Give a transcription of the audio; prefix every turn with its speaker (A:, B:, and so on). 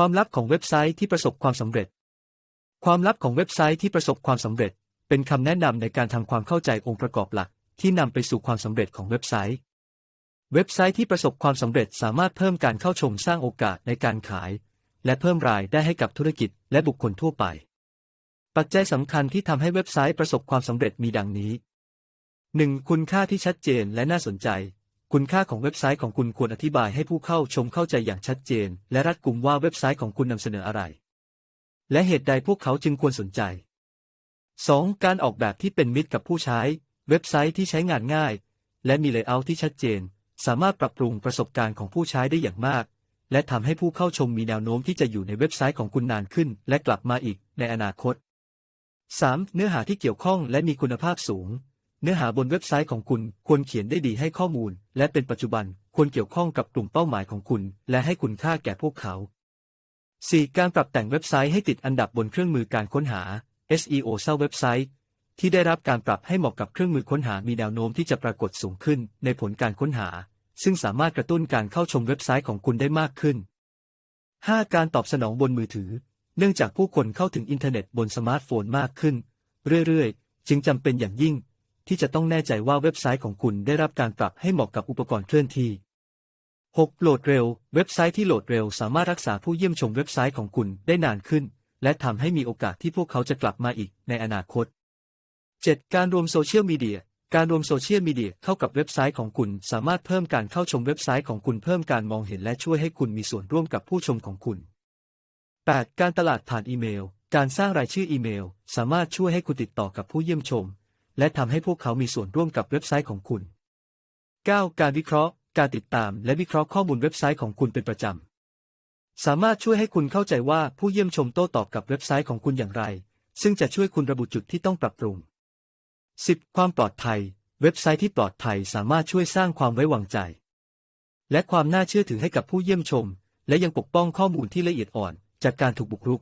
A: ความลับของเว็บไซต์ที่ประสบความสำเร็จ ความลับของเว็บไซต์ที่ประสบความสำเร็จ เป็นคำแนะนำในการทำความเข้าใจองค์ประกอบหลัก ที่นำไปสู่ความสำเร็จของเว็บไซต์ เว็บไซต์ที่ประสบความสำเร็จสามารถเพิ่มการเข้าชมสร้างโอกาสในการขาย และเพิ่มรายได้ให้กับธุรกิจและบุคคลทั่วไป ปัจจัยสำคัญที่ทำให้เว็บไซต์ประสบความสำเร็จมีดังนี้ 1. คุณค่าที่ชัดเจนและน่าสนใจ คุณค่าของเว็บไซต์ของคุณควรอธิบายให้ผู้เข้าชมเข้าใจอย่างชัดเจน และรัดกุมว่าเว็บไซต์ของคุณนำเสนออะไร และเหตุใดพวกเขาจึงควรสนใจ 2. การออกแบบที่เป็นมิตรกับผู้ใช้ เว็บไซต์ที่ใช้งานง่าย และมีเลเยอร์ที่ชัดเจน สามารถปรับปรุงประสบการณ์ของผู้ใช้ได้อย่างมาก และทำให้ผู้เข้าชมมีแนวโน้มที่จะอยู่ในเว็บไซต์ของคุณนานขึ้น และกลับมาอีกในอนาคต 3. เนื้อหาที่เกี่ยวข้องและมีคุณภาพสูง เนื้อหาบนเว็บไซต์ของคุณควรเขียนได้ดีให้ข้อมูล และเป็นปัจจุบันควรเกี่ยวข้องกับกลุ่มเป้าหมายของคุณ และให้คุณค่าแก่พวกเขา 4. การปรับแต่งเว็บไซต์ให้ติดอันดับบนเครื่องมือการค้นหา SEO เซาเว็บไซต์ ที่ได้รับการปรับให้เหมาะกับเครื่องมือค้นหามีแนวโน้มที่จะปรากฏสูงขึ้นในผลการค้นหา ซึ่งสามารถกระตุ้นการเข้าชมเว็บไซต์ของคุณได้มากขึ้น 5. การตอบสนองบนมือถือ เนื่องจากผู้คนเข้าถึงอินเทอร์เน็ตบนสมาร์ทโฟนมากขึ้น เรื่อยๆ จึงจำเป็นอย่างยิ่ง ที่จะต้องแน่ใจว่าเว็บไซต์ของคุณได้รับการปรับให้เหมาะกับอุปกรณ์เคลื่อนที่ 6. โหลดเร็ว เว็บไซต์ที่โหลดเร็วสามารถรักษาผู้เยี่ยมชมเว็บไซต์ของคุณได้นานขึ้น และทำให้มีโอกาสที่พวกเขาจะกลับมาอีกในอนาคต 7. การรวมโซเชียลมีเดีย การรวมโซเชียลมีเดียเข้ากับเว็บไซต์ของคุณ สามารถเพิ่มการเข้าชมเว็บไซต์ของคุณเพิ่มการมองเห็นและช่วยให้คุณมีส่วนร่วมกับผู้ชมของคุณ 8. การตลาดผ่านอีเมล การสร้างรายชื่ออีเมล สามารถช่วยให้คุณติดต่อกับผู้เยี่ยมชม และทำให้พวกเขามีส่วนร่วมกับเว็บไซต์ของคุณ 9. การวิเคราะห์ การติดตาม และวิเคราะห์ข้อมูลเว็บไซต์ของคุณเป็นประจำ สามารถช่วยให้คุณเข้าใจว่าผู้เยี่ยมชมโต้ตอบกับเว็บไซต์ของคุณอย่างไร ซึ่งจะช่วยคุณระบุจุดที่ต้องปรับปรุง 10. ความปลอดภัย เว็บไซต์ที่ปลอดภัยสามารถช่วยสร้างความไว้วางใจ และความน่าเชื่อถือให้กับผู้เยี่ยมชม และยังปกป้องข้อมูลที่ละเอียดอ่อน จากการถูกบุกรุก